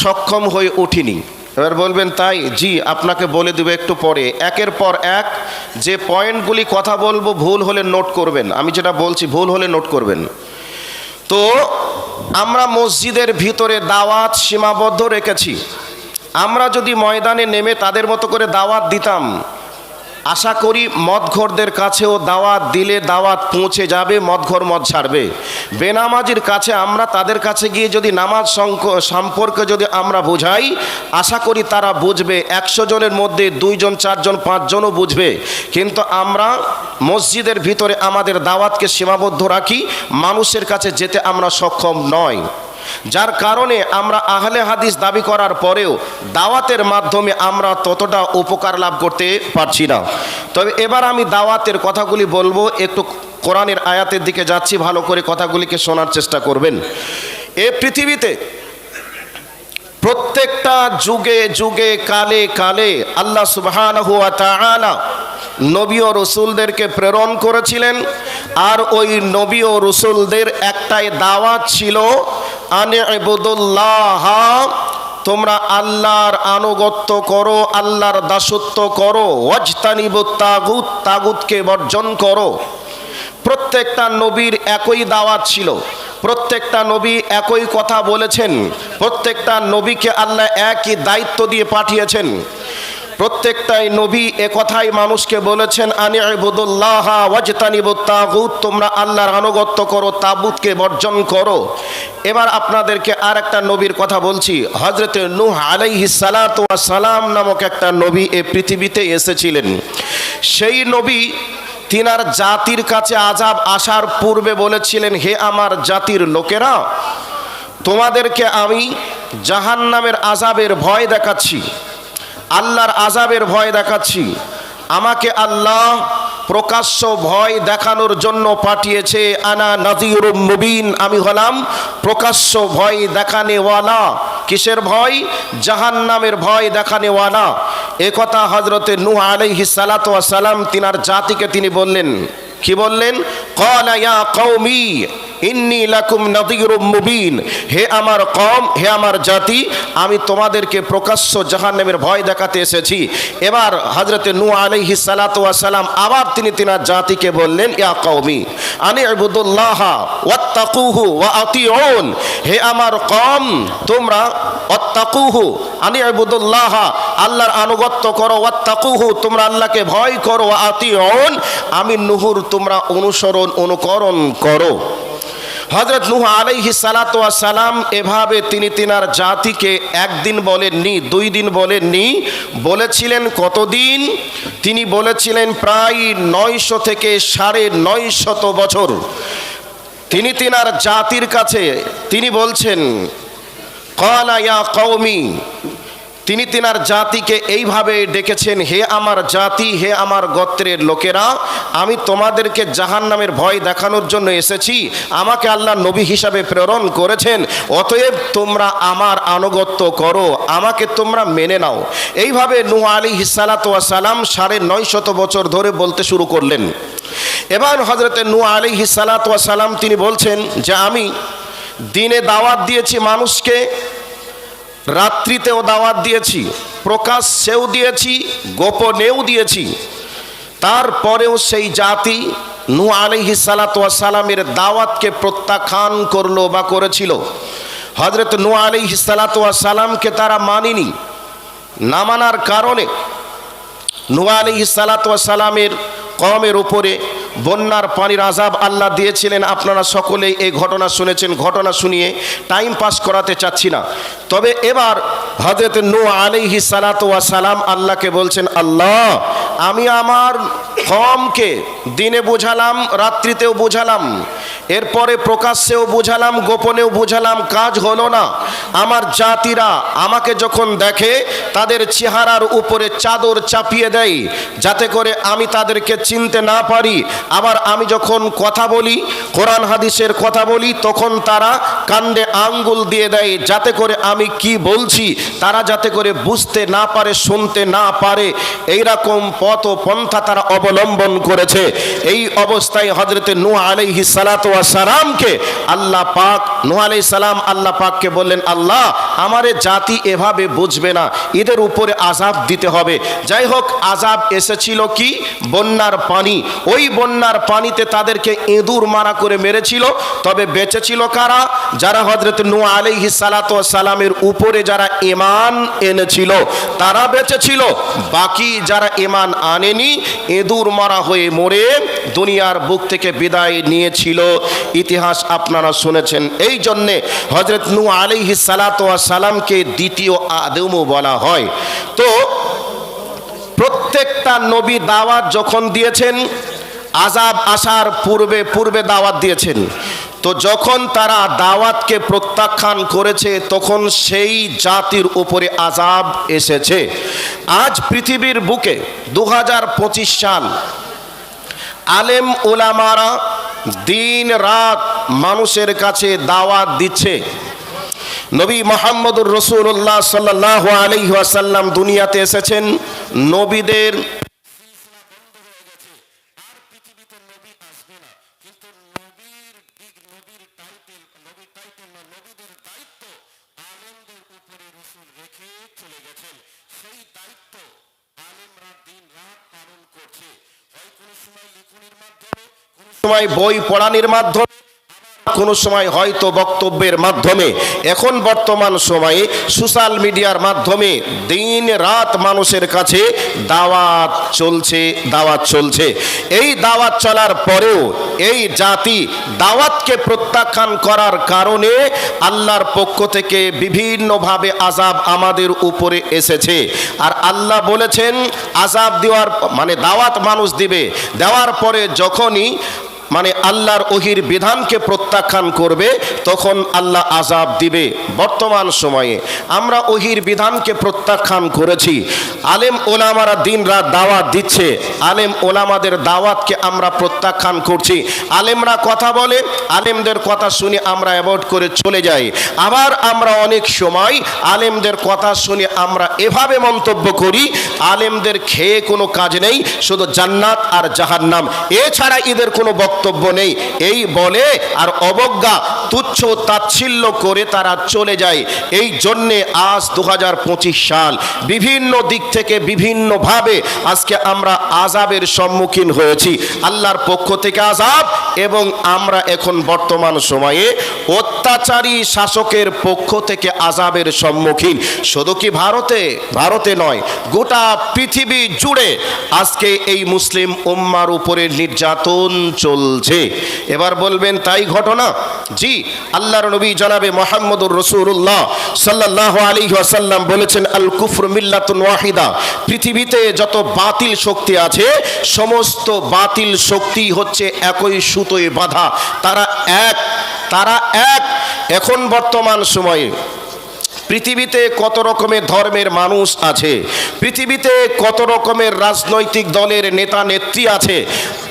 সক্ষম হয়ে উঠিনি। এবার বলবেন, তাই? জি, আপনাকে বলে দেবে একটু পরে। একের পর এক, যে পয়েন্টগুলি কথা বলব, ভুল হলে নোট করবেন। আমি যেটা বলছি, ভুল হলে নোট করবেন। তো, আমরা মসজিদের ভিতরে দাওয়াত সীমাবদ্ধ রেখেছি। আমরা যদি ময়দানে নেমে তাদের মতো করে দাওয়াত দিতাম আশা করি মদঘরদের কাছেও দাওয়াত, দিলে দাওয়াত পৌঁছে যাবে, মদঘর মদ ছাড়বে। বেনামাজির কাছে আমরা তাদের কাছে গিয়ে যদি নামাজ সম্পর্কে যদি আমরা বোঝাই, আশা করি তারা বুঝবে, একশো জনের মধ্যে দুইজন, চারজন, পাঁচজনও বুঝবে। কিন্তু আমরা মসজিদের ভিতরে আমাদের দাওয়াতকে সীমাবদ্ধ রাখি, মানুষের কাছে যেতে আমরা সক্ষম নয় যার কারণে আমরা আহলে হাদিস দাবি করার পরেও দাওয়াতের মাধ্যমে আমরা ততটা উপকার লাভ করতে পারছি না। তবে এবার আমি দাওয়াতের কথাগুলি বলব, একটু কোরআনের আয়াতের দিকে যাচ্ছি, ভালো করে কথাগুলিকে শোনার চেষ্টা করবেন। এ পৃথিবীতে প্রত্যেকটা যুগে যুগে, কালে কালে আল্লাহ সুবহানাহু হুয়া তাআলা নবী ও রসুলদেরকে প্রেরণ করেছিলেন। আর ওই নবী ও রসুলদের একটাই দাওয়াত ছিল, আনে ইবুদুল্লাহ, তোমরা আল্লাহর আনুগত্য করো, আল্লাহর দাসত্ব করো ওয়াজতানিবুত তাগুত, তাগুতকে বর্জন করো। প্রত্যেকটা নবীর একই দাওয়াত ছিল। প্রত্যেকটা নবী একই কথা বলেছেন। প্রত্যেকটা নবীকে আল্লাহ একই দায়িত্ব দিয়ে পাঠিয়েছেন। প্রত্যেকটাই নবী এ কথাই মানুষকে বলেছেন, আনি ইবুদুল্লাহ ওয়াজতানিবুত তাগুত। তোমরা আল্লাহর আনুগত্য করো তাবুতকে বর্জন করো। এবার আপনাদেরকে আর একটা নবীর কথা বলছি। হজরতে নূহ ওয়াস সালাম নামক একটা নবী এ পৃথিবীতে এসেছিলেন। সেই নবী তিনার জাতির কাছে আজাব আসার পূর্বে বলেছিলেন, হে আমার জাতির লোকেরা, তোমাদেরকে আমি জাহান নামের আজাবের ভয় দেখাচ্ছি, আল্লাহর আজাবের ভয় দেখাচ্ছি। আমাকে আল্লাহ প্রকাশ্য ভয় দেখানোর জন্য পাঠিয়েছে, আনা নাজির মুবিন আমি হলাম প্রকাশ্য ভয় দেখানেওয়ালা। কিসের ভয়? জাহান নামের ভয় দেখানেওয়ালা। এ কথা হজরতে নুহ আলাইহি সালাতু সালাম তিনার জাতিকে তিনি বললেন। কি বললেন? ক্বালা ইয়া কওমি ইন্নি লাকুম নাযীরুম মুবিন। হে আমার কম হে আমার জাতি, আমি তোমাদেরকে প্রকাশ্য জাহান্নামের ভয় দেখাতে এসেছি। এবার হযরতে নূহ আলাইহিস সালাতু সালাম আবার তিনি তিনার জাতিকে বললেন, ইয়া কওমি, আনি ইবুদুল্লাহ ওয়াত্তাকুহু ওয়া আতিউন। হে আমার কম তোমরা ওয়াত্তাকুহু, আনি ইবুদুল্লাহ, আল্লাহর আনুগত্য করো, ওয়াত্তাকুহু, তোমরা আল্লাহকে ভয় করো আতিউন। আমি নূহুর তোমরা অনুসরণ, অনুকরণ করো। হজরত নুহ আলাইহি সালাম এভাবে তিনি তিনার জাতিকে একদিন বলেননি, দুই দিন বলেননি, বলেছিলেন কতদিন? তিনি বলেছিলেন প্রায় নয়শো থেকে সাড়ে নয়শত বছর। তিনি তিনার জাতির কাছে, তিনি বলছেন, কলা ইয়া কৌমি তিনি তিনার জাতিকে এইভাবে ডেকেছেন, হে আমার জাতি, হে আমার গোত্রের লোকেরা, আমি তোমাদেরকে জাহান নামের ভয় দেখানোর জন্য এসেছি। আমাকে আল্লাহ নবী হিসাবে প্রেরণ করেছেন। অতএব তোমরা আমার আনুগত্য করো, আমাকে তোমরা মেনে নাও। এইভাবে নূহ আলী হিসালাত সালাম সাড়ে নয় শত বছর ধরে বলতে শুরু করলেন। এবার হজরতে নু আলী হিসালাত সালাম তিনি বলছেন যে, আমি দিনে দাওয়াত দিয়েছি মানুষকে রাত্রিতেও দাওয়াত দিয়েছি, প্রকাশ্যেও দিয়েছি, গোপনেও দিয়েছি। তারপরেও সেই জাতি নু আলিহি সালামের দাওয়াতকে প্রত্যাখ্যান করল বা করেছিল। হজরত নু আলিহি সালামকে তারা মানিনি। না মানার কারণে নু আলিহি সালামের কমের উপরে বন্যার পানির আজাব আল্লাহ দিয়েছিলেন। আপনারা সকলেই এই ঘটনা শুনেছেন। ঘটনা শুনিয়ে টাইম পাস করাতে চাচ্ছি না। তবে এবার হজরত নো আলিহি সালাম আল্লাহকে বলছেন, আল্লাহ, আমি আমার কমকে দিনে বোঝালাম, রাত্রিতেও বোঝালাম। এরপরে প্রকাশ্যেও বোঝালাম, গোপনেও বোঝালাম, কাজ হলো না। আমার জাতিরা আমাকে যখন দেখে, তাদের চেহারার উপরে চাদর চাপিয়ে দেয়, যাতে করে আমি তাদেরকে চিনতে না পারি। আবার আমি যখন কথা বলি, কোরআন হাদিসের কথা বলি, তখন তারা কাণ্ডে আঙ্গুল দিয়ে দেয়, যাতে করে আমি কি বলছি, তারা যাতে করে বুঝতে না পারে, শুনতে না পারে। এইরকম পথ ও পন্থা তারা অবলম্বন করেছে। এই অবস্থায় হজরতে নু আলাইহি সালাতু সালামকে আল্লাহ পাক, নোহ আলাই সালাম আল্লাহ পাককে বললেন, আল্লাহ, আমারে জাতি এভাবে বুঝবে না। এদের উপরে আজাব দিতে হবে। যাই হোক আজাব এসেছিল কি? বন্যার পানি। ওই বন্যার পানিতে তাদেরকে ইঁদুর মারা করে মেরেছিল। তবে বেঁচেছিল কারা? যারা হজরত নু আলাইহি সালাত সালামের উপরে যারা ইমান এনেছিল, তারা বেঁচেছিল। বাকি যারা ইমান আনেনি, ইঁদুর মারা হয়ে মরে দুনিয়ার বুক থেকে বিদায় নিয়েছিল। ইতিহাস আপনারা শুনেছেন। এই জন্যে হজরত নু আলাইহি সালাত সালামকে দ্বিতীয় আদমও বলা হয়। তো প্রত্যেকটা নবী দাওয়াত যখন দিয়েছেন আজাব আসার পূর্বে পূর্বে দাওয়াত দিয়েছেন। তো যখন তারা দাওয়াতকে প্রত্যাখ্যান করেছে, তখন সেই জাতির উপরে আজাব এসেছে। আজ পৃথিবীর বুকে দু হাজার পঁচিশ সাল আলেম ওলামারা দিন রাত মানুষের কাছে দাওয়াত দিচ্ছে। নবী মোহাম্মদুর রসুল্লাহ সাল্লাহ আলহি আসাল্লাম দুনিয়াতে এসেছেন। নবীদের সময় বই পড়ানির মাধ্যমে, কোনো সময় হয়তো বক্তব্যের মাধ্যমে। এখন বর্তমান সময়ে সোশ্যাল মিডিয়ার মাধ্যমে দিন রাত মানুষের কাছে দাওয়াত চলছে দাওয়াত চলছে। এই দাওয়াত চলার পরেও এই জাতি দাওয়াতকে প্রত্যাখ্যান করার কারণে আল্লাহর পক্ষ থেকে বিভিন্নভাবে আজাব আমাদের উপরে এসেছে। আর আল্লাহ বলেছেন আজাব দেওয়ার মানে দাওয়াত মানুষ দিবে। দেওয়ার পরে যখনই মানে আল্লাহর ওহির বিধানকে প্রত্যাখ্যান করবে, তখন আল্লাহ আজাব দিবে বর্তমান সময়ে। আমরা ওহির বিধানকে প্রত্যাখ্যান করেছি। আলেম ওলামারা দিন রাত দাওয়াত দিচ্ছে। আলেম ওলামাদের দাওয়াতকে আমরা প্রত্যাখ্যান করছি। আলেমরা কথা বলে, আলেমদের কথা শুনে আমরা অ্যাভয়েড করে চলে যাই। আবার আমরা অনেক সময় আলেমদের কথা শুনে আমরা এভাবে মন্তব্য করি, আলেমদের খেয়ে কোনো কাজ নেই, শুধু জান্নাত আর জাহান্নাম। এছাড়া এদের কোনো বক্তব্য নেই। এই বলে আর অবজ্ঞা, তুচ্ছ তাচ্ছিল্য করে তারা চলে যায়। এই জন্যে আজ দু হাজার পঁচিশ সাল বিভিন্ন দিক থেকে বিভিন্নভাবে আজকে আমরা আজাবের সম্মুখীন হয়েছি। আল্লাহর পক্ষ থেকে আজাব এবং আমরা এখন বর্তমান সময়ে অত্যাচারী শাসকের পক্ষ থেকে আজাবের সম্মুখীন। শুধু কি ভারতে? ভারতে নয়, গোটা পৃথিবী জুড়ে আজকে এই মুসলিম উম্মার উপরে নির্যাতন চলছে। এবার বলবেন, তাই ঘটনা? জি, আল্লাহর নবী জনাবে মোহাম্মদুর রসুল্লাহ সাল্লাহ আলী ওয়াসাল্লাম বলেছেন, আল কুফর মিল্লাতুন ওয়াহিদা। পৃথিবীতে যত বাতিল শক্তি আছে, সমস্ত বাতিল শক্তি হচ্ছে একই সুতোয় বাঁধা। তারা এক তারা এক। এখন বর্তমান সময়ে পৃথিবীতে কত রকমের ধর্মের মানুষ আছে? পৃথিবীতে কত রকমের রাজনৈতিক দলের নেতা নেত্রী আছে?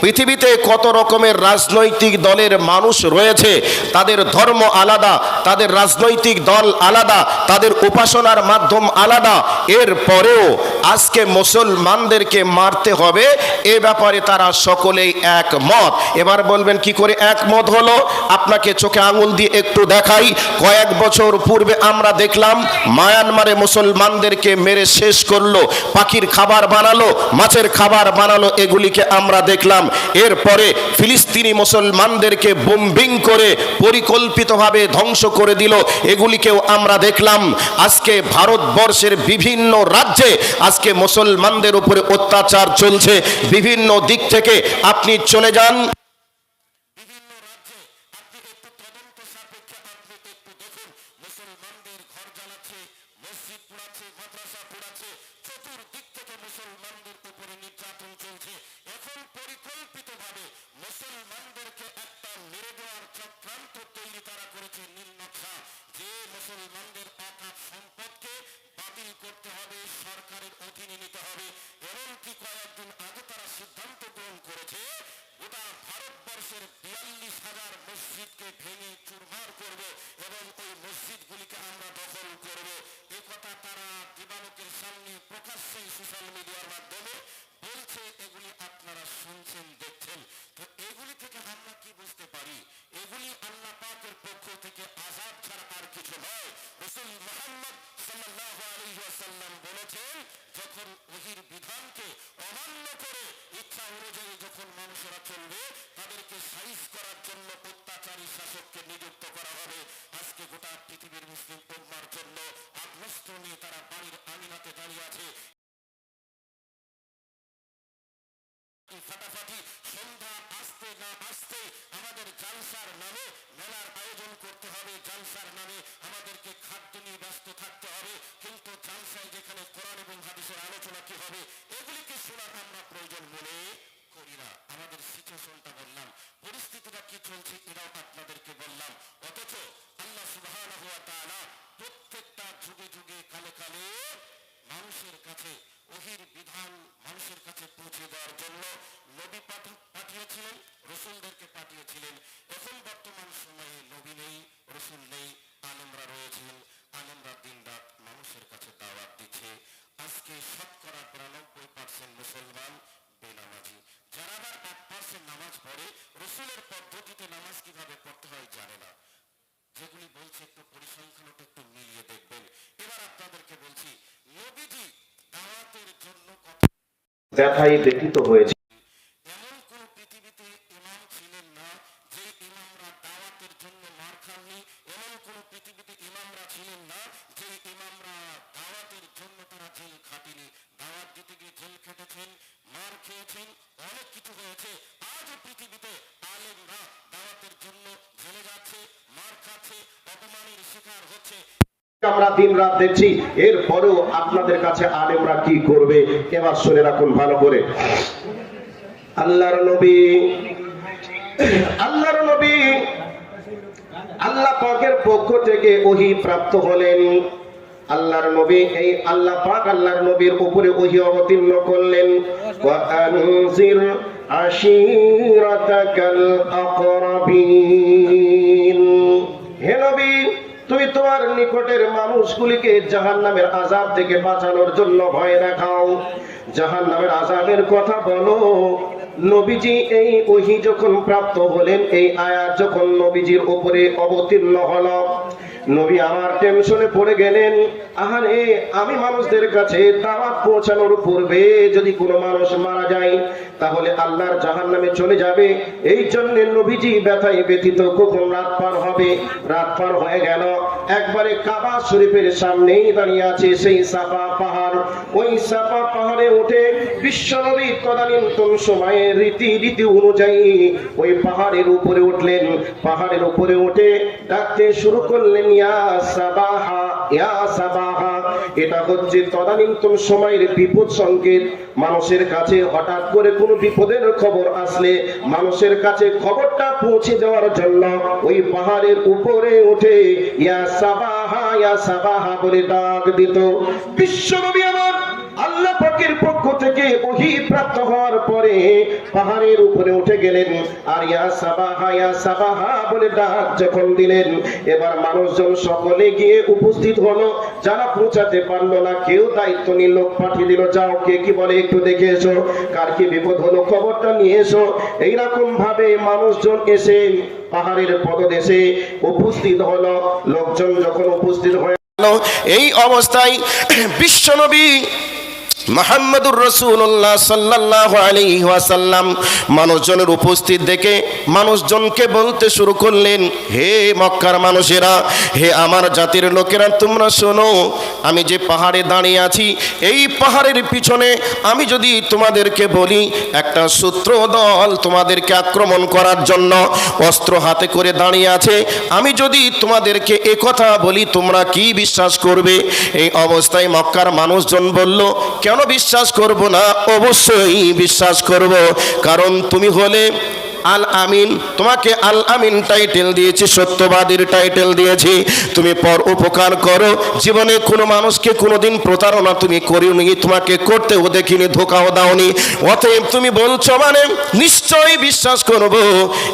পৃথিবীতে কত রকমের রাজনৈতিক দলের মানুষ রয়েছে, তাদের ধর্ম আলাদা, তাদের রাজনৈতিক দল আলাদা, তাদের উপাসনার মাধ্যম আলাদা। এর পরেও আজকে মুসলমানদেরকে মারতে হবে, এ ব্যাপারে তারা সকলেই একমত। এবার বলবেন, কি করে একমত হলো? আপনাকে চোখে আঙুল দিয়ে একটু দেখাই। কয়েক বছর পূর্বে আমরা দেখলাম, মায়ানমারে মুসলমানদেরকে মেরে শেষ করল, পাখির খাবার বানালো, মাছের খাবার বানালো, এগুলিকে আমরা দেখলাম। এরপরে ফিলিস্তিনি মুসলমানদেরকে বোম্বিং করে পরিকল্পিতভাবে ধ্বংস করে দিল। এগুলিকেও আমরা দেখলাম। আজকে ভারতবর্ষের বিভিন্ন রাজ্যে আজকে মুসলমানদের উপরে অত্যাচার চলছে। বিভিন্ন দিক থেকে আপনি চলে যান। মুসলমানদেরকে একটা মেরে চক্রান্ত তৈরি তারা করেছে নীল যে মুসলমানদের অকাপ সম্পদকে বাতিল করতে হবে, সরকারের অধীনে নিতে হবে। এমনকি কয়েকদিন আগে তারা সিদ্ধান্ত গ্রহণ করেছে, গোটা ভারতবর্ষের বিয়াল্লিশ হাজার মসজিদকে ভেঙে চুরমার করবে এবং ওই মসজিদগুলিকে আমরা দখল করব। এ কথা তারা দিবালকের সামনে প্রকাশ্যে সোশ্যাল মিডিয়ার মাধ্যমে বলছে, এগুলি আপনারা শুনছেন, দেখছেন। তো এগুলি থেকে আমরা কি বুঝতে পারি? এগুলি আল্লাহ পাকের পক্ষ থেকে আজাব ছাড়া আর কিছু নয়। রসুল মোহাম্মদ সাল্লাহ আলহাসাল্লাম বলেছেন, যখন ওহির বিধানকে অমান্য করে ইচ্ছা অনুযায়ী যখন মানুষেরা চলবে, তাদেরকে সাইজ করার জন্য অত্যাচারী শাসককে নিযুক্ত করা হবে। আজকে গোটা পৃথিবীর মুসলিম উম্মার জন্য আগ্রস্ত নিয়ে তারা বাড়ির আঙিনাতে দাঁড়িয়ে আছে। এই ফাটাফাটি, সন্ধ্যা আসতে না আসতে আমাদের জালসার নামে মেলার আয়োজন করতে হবে। জালসার নামে আমাদেরকে খাদ্য নিয়ে ব্যস্ত থাকতে হবে। কিন্তু জালসায় যেখানে কোরআন এবং হাদিসের আলোচনা কি হবে, এগুলিকে শোনার আমরা প্রয়োজন মনে করি না। আমাদের সিচুয়েশনটা বললাম, পরিস্থিতিটা কি চলছে এটাও আপনাদেরকে বললাম। অথচ আল্লাহ তাআলা প্রত্যেকটা যুগে যুগে কালে কালে মানুষের কাছে ওহির বিধান মানুষের কাছে পৌঁছে দেওয়ার জন্য নবী পাঠিয়েছিলেন, রসুলদেরকে পাঠিয়েছিলেন। এখন বর্তমান সময়ে নবী নেই, রসুল নেই, আলমরা রয়েছেন, আলমরা দিন রাত মানুষের কাছে দাওয়াত দিচ্ছে। আজকে শতকরা বিরানব্বই পার্সেন্ট মুসলমান বেনামাজি। যারা আবার এক পার্সেন্ট নামাজ পড়ে, রসুলের পদ্ধতিতে নামাজ কীভাবে পড়তে হয় জানে না। যেগুলি বলছে একটু পরিসংখ্যানটা একটু মিলিয়ে দেখবেন। এবার আপনাদেরকে বলছি নবীজি দাওয়াতের জন্য কথা দেখাই ব্যতীত হয়েছে। এমন কোন পৃথিবীতে ইমাম ছিলেন খাননি এমন কোন পৃথিবীতে ইমামরা ছিলেন না যে ইমামরা দাওয়াতের জন্য তারা জেল খাটেনি। দাওয়াত দিতে গিয়ে জেল খেটেছেন, মার খেয়েছেন, অনেক কিছু হয়েছে। আজও পৃথিবীতে আলেমরা দাওয়াতের জন্য জেলে যাচ্ছে, মার খাচ্ছে, অপমানের শিকার হচ্ছে। আমরা দিন রাত দেখছি, এরপরেও আপনাদের কাছে আলেমরা কি করবে, এবার শুনে রাখুন ভালো করে। আল্লাহর নবী আল্লাহর নবী আল্লাহ পাকের পক্ষ থেকে ওহি প্রাপ্ত হলেন। আল্লাহর নবী, এই আল্লাহ পাক আল্লাহর নবীর উপরে ওহি অবতীর্ণ করলেন। ওয়া আনজির আশীরাতাকাল আকরাবিন। হে নবী, তুমি তোমার নিকটের মানুষগুলিকে জাহান নামের আজাব থেকে বাঁচানোর জন্য ভয় দেখাও। জাহান নামের আজাবের কথা বলো। নবীজি এই ওহি যখন প্রাপ্ত হলেন, এই আয়াত যখন নবীজির উপরে অবতীর্ণ হলো, নবী আমার টেনশনে পড়ে গেলেন, আহারে, আমি মানুষদের কাছে দাওয়াত পৌঁছানোর পূর্বে যদি কোনো মানুষ মারা যায়, তাহলে আল্লাহর জাহান নামে চলে যাবে। এই জন্য নবীজি ব্যথায় ব্যথিত, কখন রাত পার হবে? রাত পার হয়ে গেল। একবারে কাবা শরীফের সামনেই দাঁড়িয়ে আছে সেই সাপা পাহাড়। ওই সাপা পাহাড়ে উঠে বিশ্বনবী তদানীন্তন সময়ে রীতি রীতি অনুযায়ী ওই পাহাড়ের উপরে উঠলেন। পাহাড়ের উপরে উঠে ডাকতে শুরু করলেন, ইয়া সাবাহা ইয়া সাবাহা। এটা হচ্ছে তদানীন্তন সময়ের বিপদ সংকেত। মানুষের কাছে হঠাৎ করে কোনো বিপদের খবর আসলে মানুষের কাছে খবরটা পৌঁছে যাওয়ার জন্য ওই পাহাড়ের উপরে উঠে ইয়া সাবাহা ইয়া সাবাহা বলে ডাক দিত। বিশ্বনবী আমার আল্লাহ পাকের পক্ষ থেকে ওহি প্রাপ্ত হওয়ার পরে পাহাড়ের উপরে উঠে গেলেন। আর ইয়া সাবাহা ইয়া সাবাহা বলে ডাক যখন দিলেন। এবার মানুষজন সকলে গিয়ে উপস্থিত হলো। যারা পৌঁছাতে পারল না, কেউ দায়িত্ব নিয়ে লোক পাঠিয়ে দিল। যাও, কে কি বলে একটু দেখে এসো। কার কি বিপদ হলো খবরটা নিয়ে এসো। এইরকম ভাবে মানুষজন এসে পাহাড়ের পদদেশে উপস্থিত হলো। লোকজন যখন উপস্থিত হয়ে এই অবস্থায় বিশ্বনবী মোহাম্মদুর রসুল্লাহ সাল্লাহ আলী ওয়াসাল্লাম মানুষজনের উপস্থিত দেখে মানুষজনকে বলতে শুরু করলেন, হে মক্কার মানুষেরা, হে আমার জাতির লোকেরা, তোমরা শোনো, আমি যে পাহাড়ে দাঁড়িয়ে আছি, এই পাহাড়ের পিছনে আমি যদি তোমাদেরকে বলি, একটা সূত্র দল তোমাদেরকে আক্রমণ করার জন্য অস্ত্র হাতে করে দাঁড়িয়ে আছে। আমি যদি তোমাদেরকে একথা বলি, তোমরা কি বিশ্বাস করবে? এই অবস্থায় মক্কার মানুষজন বলল কেন বিশ্বাস করব না? অবশ্যই বিশ্বাস করব। কারণ তুমি হলে আল আমিন তোমাকে আল আমিন টাইটেল দিয়েছি, সত্যবাদীর টাইটেল দিয়েছি। তুমি পর উপকার করো। জীবনে কোনো মানুষকে কোনোদিন প্রতারণা তুমি করিওনি, তোমাকে করতেও দেখিনি, ধোকাও দাওনি। অতএব তুমি বলছো মানে নিশ্চয়ই বিশ্বাস করব।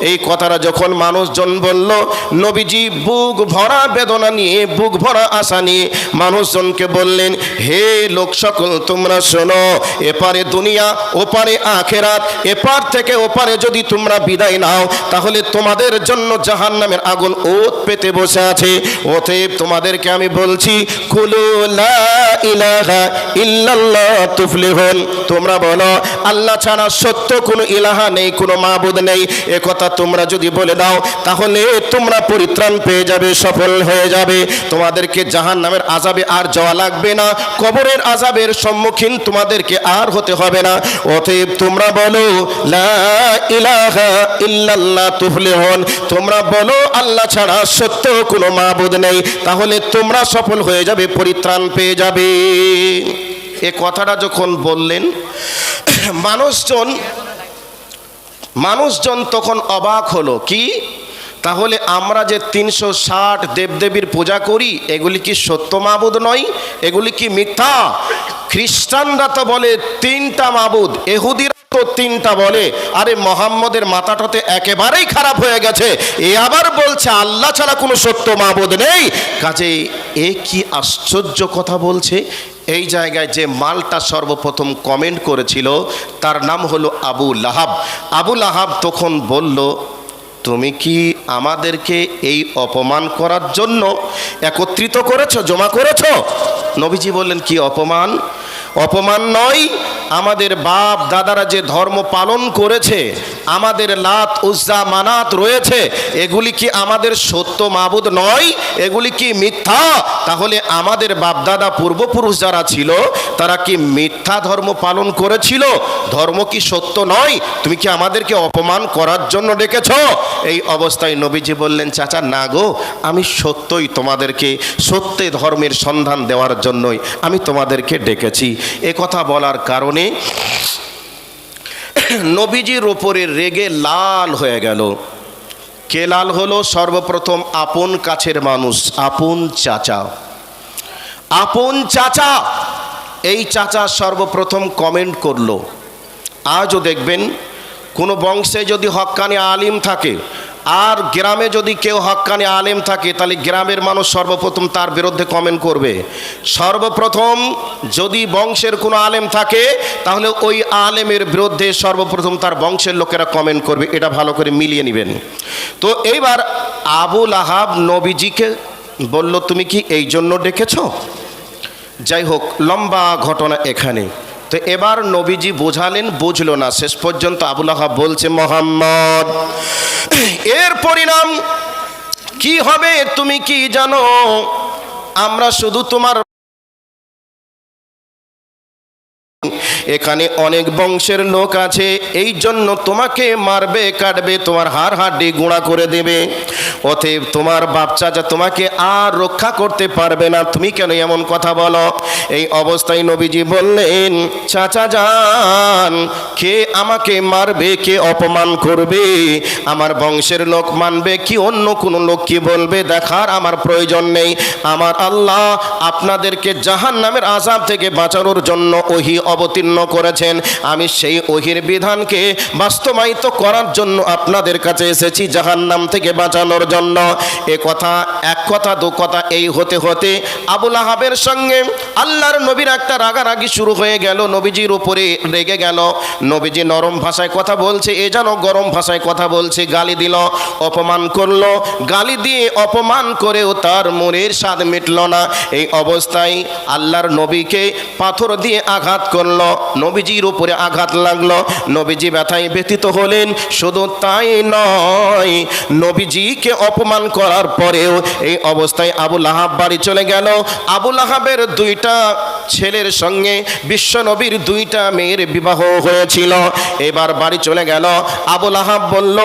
এই কথাটা যখন মানুষজন বলল, নবীজি বুক ভরা বেদনা নিয়ে, বুক ভরা আশা নিয়ে মানুষজনকে বললেন, হে লোক সকল, তোমরা শোনো, এপারে দুনিয়া, ওপারে আখেরাত, এপার থেকে ওপারে যদি তোমরা বিদায় নাও, তাহলে তোমাদের জন্য জাহান নামের আগুন ওত পেতে বসে আছে। অতএব তোমাদেরকে আমি বলছি, কুলু লা ইলাহা তোমরা বলো, আল্লাহ ছাড়া সত্য কোনো ইলাহা নেই, কোনো মাবুদ নেই। এ কথা তোমরা যদি বলে দাও, তাহলে তোমরা পরিত্রাণ পেয়ে যাবে, সফল হয়ে যাবে। তোমাদেরকে জাহান নামের আজাবে আর যাওয়া লাগবে না, কবরের আজাবের সম্মুখীন তোমাদেরকে আর হতে হবে না। অতএব তোমরা বলো, লা ইলাহা ইল্লাল্লাহ তুফলিহুন। তোমরা বলো, আল্লাহ ছাড়া সত্য কোনো মাবুদ নেই। তাহলে তোমরা সফল হয়ে যাবে, পরিত্রাণ পেয়ে যাবে। এ কথাটা যখন বললেন, মানুষজন মানুষজন তখন অবাক হলো। কি? তাহলে আমরা যে তিনশো ষাট দেবদেবীর পূজা করি, এগুলি কি সত্য মাবুদ নয়? এগুলি কি মিথ্যা? খ্রিস্টানরা তো বলে তিনটা মাবুদ, এহুদিরা তো তিনটা বলে। আরে মোহাম্মদের মাথাটাতে একেবারেই খারাপ হয়ে গেছে। এ আবার বলছে, আল্লাহ ছাড়া কোনো সত্য মাবুদ নেই। কাজে এ কি আশ্চর্য কথা বলছে? এই জায়গায় যে মালটা সর্বপ্রথম কমেন্ট করেছিল, তার নাম হলো আবু লাহাব। আবু লাহাব তখন বলল, তুমি কি আমাদেরকে এই অপমান করার জন্য একত্রিত করেছ, জমা করেছ? নবীজি বললেন, কি অপমান? অপমান নয় আমাদের বাপ দাদারা যে ধর্ম পালন করেছে, আমাদের লাত, উজ্জা, মানাত রয়েছে, এগুলি কি আমাদের সত্য মাবুদ নয়? এগুলি কি মিথ্যা? তাহলে আমাদের বাপ দাদা পূর্বপুরুষ যারা ছিল, তারা কি মিথ্যা ধর্ম পালন করেছিল? ধর্ম কি সত্য নয়? তুমি কি আমাদেরকে অপমান করার জন্য ডেকেছ? এই অবস্থায় নবীজি বললেন, চাচা, না গো, আমি সত্যই তোমাদেরকে সত্যে ধর্মের সন্ধান দেওয়ার জন্যই আমি তোমাদেরকে ডেকেছি। এ কথা বলার কারণে নবীজির ওপরে রেগে লাল হয়ে গেল। কে লাল হলো? সর্বপ্রথম আপন কাছের মানুষ, আপন চাচা। আপন চাচা! এই চাচা সর্বপ্রথম কমেন্ট করল। আজও দেখবেন, কোনো বংশে যদি হক্কানি আলিম থাকে আর গ্রামে যদি কেউ হক্কানি আলেম থাকে, তাহলে গ্রামের মানুষ সর্বপ্রথম তার বিরুদ্ধে কমেন্ট করবে। সর্বপ্রথম যদি বংশের কোনো আলেম থাকে, তাহলে ওই আলেমের বিরুদ্ধে সর্বপ্রথম তার বংশের লোকেরা কমেন্ট করবে। এটা ভালো করে মিলিয়ে নেবেন। তো এইবার আবুল আহাব নবীজিকে বলল, তুমি কি এই জন্য ডেকেছ? যাই হোক, লম্বা ঘটনা এখানে। তো এবার নবীজি বোঝালেন, বুঝলো না। শেষ পর্যন্ত আবুল আহাব বলছে, মোহাম্মদ, এর পরিণাম কি হবে তুমি কি জানো? আমরা শুধু তোমার এখানে অনেক বংশের লোক আছে এই জন্য তোমাকে মারবে, কাটবে, তোমার হাড় হাড্ডি গুঁড়া করে দেবে। অতএব তোমার বাচ্চা যা তোমাকে আর রক্ষা করতে পারবে না। তুমি কেন এমন কথা বলো? এই অবস্থায় নবীজি বললেন, চাচা যান, কে আমাকে মারবে, কে অপমান করবে? আমার বংশের লোক মানবে কি, অন্য কোনো লোক কি বলবে? দেখার আমার প্রয়োজন নেই। আমার আল্লাহ আপনাদেরকে জাহান নামের আজাব থেকে বাঁচানোর জন্য ওহি অবতীর্ণ করেছেন। আমি সেই ওহির বিধানকে বাস্তবায়িত করার জন্য আপনাদের কাছে এসেছি জাহান্নাম থেকে বাঁচানোর জন্য। এ কথা, এক কথা, দু কথা, এই হতে হতে আবুল আহাবের সঙ্গে আল্লাহর নবীর একটা রাগারাগি শুরু হয়ে গেল, নবীজির উপরে রেগে গেল। নবীজি নরম ভাষায় কথা বলছে, এ যেন গরম ভাষায় কথা বলছে, গালি দিল, অপমান করল। গালি দিয়ে অপমান করেও তার মনের স্বাদ মিটল না। এই অবস্থায় আল্লাহর নবীকে পাথর দিয়ে আঘাত করল। নবীজির উপরে আঘাত লাগল। নবীজি ব্যথায় ব্যথিত হলেন। শুধু তাই নয়, নবীজিকে অপমান করার পরেও এই অবস্থায় আবুল আহাব বাড়ি চলে গেল। আবুল আহাবের দুইটা ছেলের সঙ্গে বিশ্বনবীর দুইটা মেয়ের বিবাহ হয়েছিল। এবার বাড়ি চলে গেল। আবুল আহাব বলল,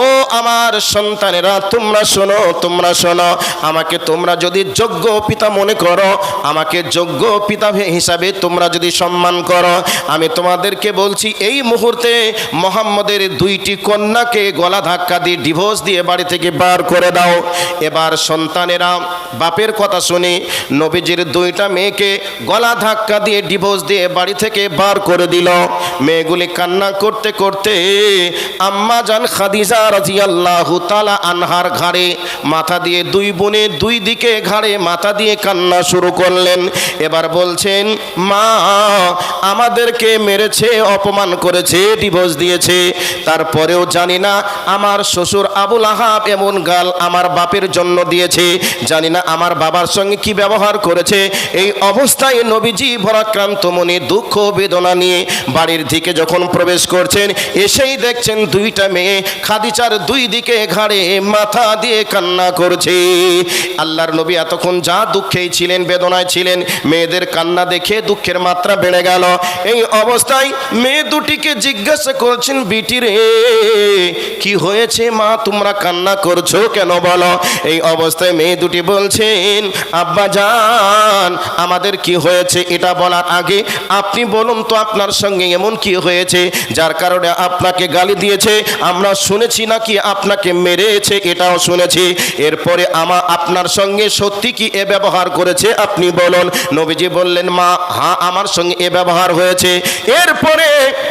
ও আমার সন্তানেরা, তোমরা শোনো তোমরা শোনো। আমাকে তোমরা যদি যোগ্য পিতা মনে করো, আমাকে যোগ্য পিতা হিসাবে তোমরা যদি সম্মান করো। আমি তোমাদেরকে বলছি, এই মুহূর্তে মোহাম্মদের দুইটি কন্যাকে গলা ধাক্কা দিয়ে ডিভোর্স দিয়ে বাড়ি থেকে বার করে দাও। এবার সন্তানেরা বাপের কথা শুনে নবীজির দুইটা মেয়েকে গলা ধাক্কা দিয়ে ডিভোর্স দিয়ে বাড়ি থেকে বার করে দিল। মেয়েগুলি কান্না করতে করতে আম্মা জান খাদিজা রাজিয়াল্লাহু তালা আনহার ঘাড়ে মাথা দিয়ে দুই বোনে দুই দিকে ঘাড়ে মাথা দিয়ে কান্না শুরু করলেন। এবার বলছেন, মা, আমাদেরকে মেরেছে, অপমান করেছে ডিভোর্স দিয়েছে। তারপরেও জানি না আমার শ্বশুর আবুল আহাব এমন গাল আমার বাপের জন্য দিয়েছে। জানি না আমার বাবার সঙ্গে কি ব্যবহার করেছে। এই অবস্থায় নবীজি ভরাক্রান্ত মনে দুঃখ বেদনা নিয়ে বাড়ির দিকে যখন প্রবেশ করছেন, এসেই দেখছেন দুইটা মেয়ে খাদিচার দুই দিকে ঘাড়ে মাথা দিয়ে কান্না করছে। আল্লাহর নবী এতক্ষণ যা দুঃখেই ছিলেন, বেদনায় ছিলেন, মেয়েদের কান্না দেখে দুঃখের মাত্রা বেড়ে গেল। এই অবস্থায় মেয়ে দুটিকে জিজ্ঞাসা করছেন, বিটি রে, কি হয়েছে মা? তোমরা কান্না করছ কেন বলো? এই অবস্থায় মেয়ে দুটি বলছেন, আব্বা জান, আমাদের কি হয়েছে, এটা বলার আগে আপনি বলুন তো আপনার সঙ্গে এমন কি হয়েছে, যার কারণে আপনাকে গালি দিয়েছে, আমরা শুনেছি নাকি আপনাকে মেরেছে, এটাও শুনেছি। এরপরে আমা, আপনার সঙ্গে সত্যি কি এ ব্যবহার করেছে, আপনি বলুন। নবীজি বললেন, মা হ্যাঁ আমার সঙ্গে এ ব্যবহার হয়েছে। এরপরে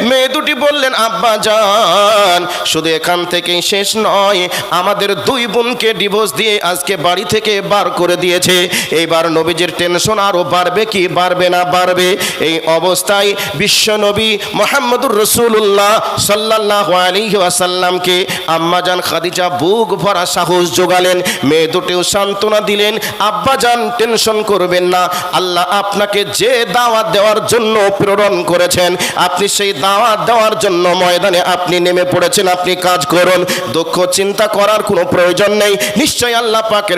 মেয়ে দুটি বললেন, আব্বা যান শুধু এখান থেকেই শেষ নয়, আমাদের দুই বোনকে ডিভোর্স দিয়ে আজকে বাড়ি থেকে বার করে দিয়েছে। এইবার নবীজির টেনশন আরও বাড়বে কি বাড়বে না বাড়বে, এই অবস্থায় বিশ্ব নবী মোহাম্মদুর রসুল্লাহ সাল্লাহ আলী ওয়াসাল্লামকে আম্মাজান খাদিজা বুক ভরা সাহস জোগালেন মেয়ে দুটিও সান্ত্বনা দিলেন, আব্বাজান টেনশন করবেন না, আল্লাহ আপনাকে যে দাওয়াত দেওয়ার জন্য প্রেরণ করেছেন, আপনি সেই দাওয়াত দেওয়ার জন্য ময়দানে আপনি নেমে পড়েছেন, আপনি কাজ করুন, দুঃখ চিন্তা করার কোনো প্রয়োজন নেই, নিশ্চয়ই আল্লাহ পাকের